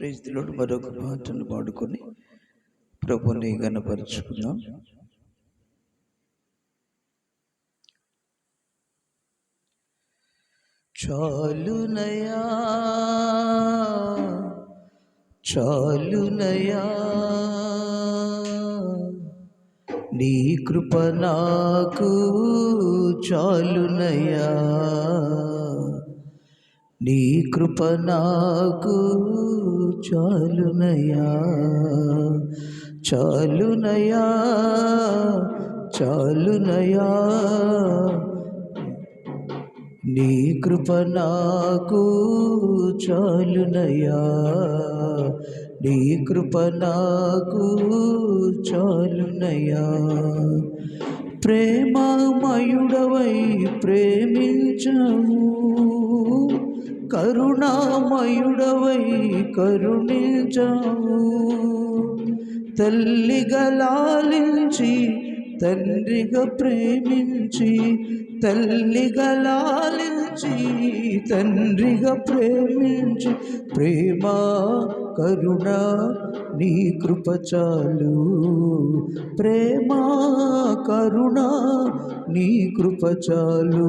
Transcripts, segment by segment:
ప్రైజ్లో మరొక పాటను పాడుకొని ప్రభుని గణపరుచుకుందాం. చాలునయా చాలునయా నీ కృప నాకు చాలునయా నీ కృప నాకు చాలునయా చాలునయా చాలునయా నీ కృప నాకు చాలునయా నీ కృప నాకు చాలునయా ప్రేమమయుడవై ప్రేమించవు కరుణామయుడవై కరుణించావు. తల్లిగా లాలించి తండ్రిగా ప్రేమించి తల్లిగా లాలించి తండ్రిగా ప్రేమించి ప్రేమ కరుణ నీ కృప చాలు. ప్రేమ కరుణ నీ కృప చాలు.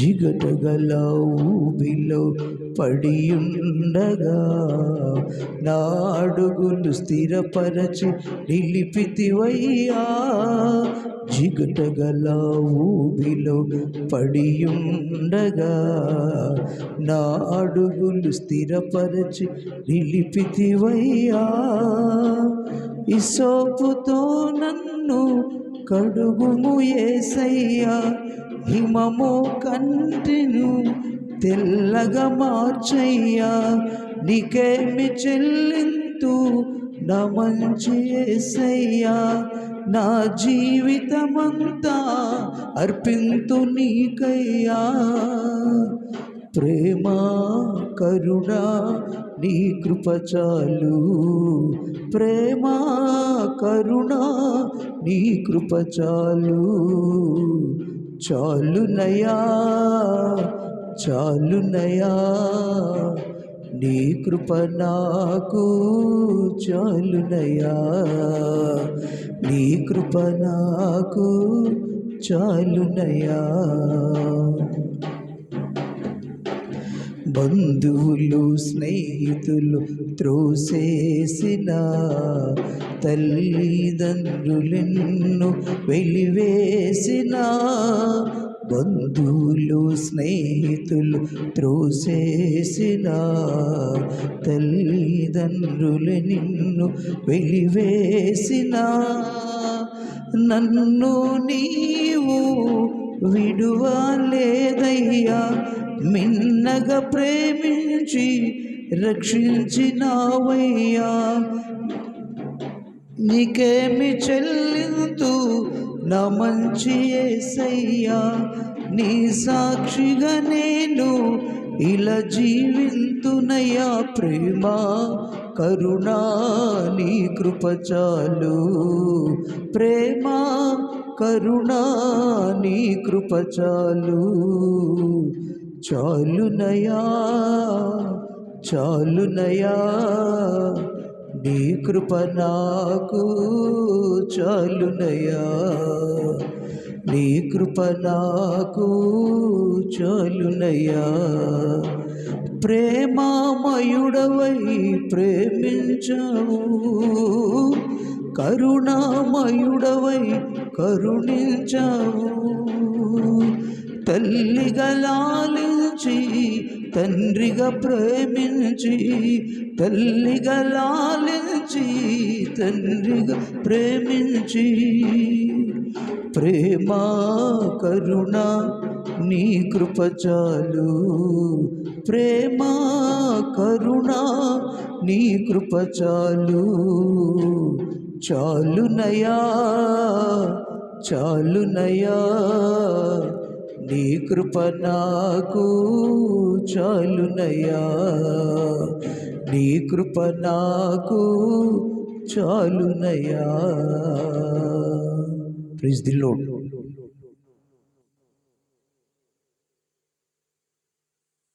జిగటగల ఊబిలో పడియుండగా. నా అడుగులు స్థిరపరచి నిలిపితివయ్యా. జిగటగల ఊబిలో పడియుండగా. నా అడుగులు స్థిరపరచి నిలిపితివయ్యా. ఇసోపుతో నన్ను కడుగుము ఏసయ్యా. హిమము కంటిను తెల్లగా మార్చయ్యా. నీకేమి చెల్లింతు నా మంచి ఏసయ్యా. నా జీవితమంతా అర్పింతు నీకయ్యా. ప్రేమ కరుణ నీ కృపచాలు ప్రేమ కరుణ నీ కృపచాలు చాలునయా చాలునయా నీ కృప నాకు చాలునయా నీ కృప నాకు చాలునయా బంధువులు స్నేహితులు త్రోసేసిన తల్లిదండ్రులెన్ను వెలివేసిన బంధువులు స్నేహితులు త్రోసేసిన తల్లిదండ్రులు నిన్ను వెలివేసిన నన్ను నీవు విడువలేదయ్యా. మిన్నగా ప్రేమించి రక్షించినావయ్యా. నీకేమి చెల్లింతు నా మంచి ఏసయ్యా నీ సాక్షిగా నేను ఇలా జీవింతునయ్యా. ప్రేమ కరుణా నీ కృపచాలు ప్రేమ కరుణా నీ కృపచాలు చాలునయా చాలునయా నీ కృప నాకు చాలునయా నీ కృప నాకు చాలునయా ప్రేమామయుడవై ప్రేమించవు కరుణామయుడవై కరుణించవు తల్లిగా లాలించి తండ్రిగా ప్రేమించి తల్లిగా లాలించి తండ్రిగా ప్రేమించి ప్రేమ కరుణ నీ కృప చాలు. ప్రేమ కరుణ నీ కృప చాలు. చాలునయా చాలునయా నీ కృప నాకు చాలునయ్యా. నీ కృప నాకు చాలునయ్యా. ప్రిజ్ ది లోడ్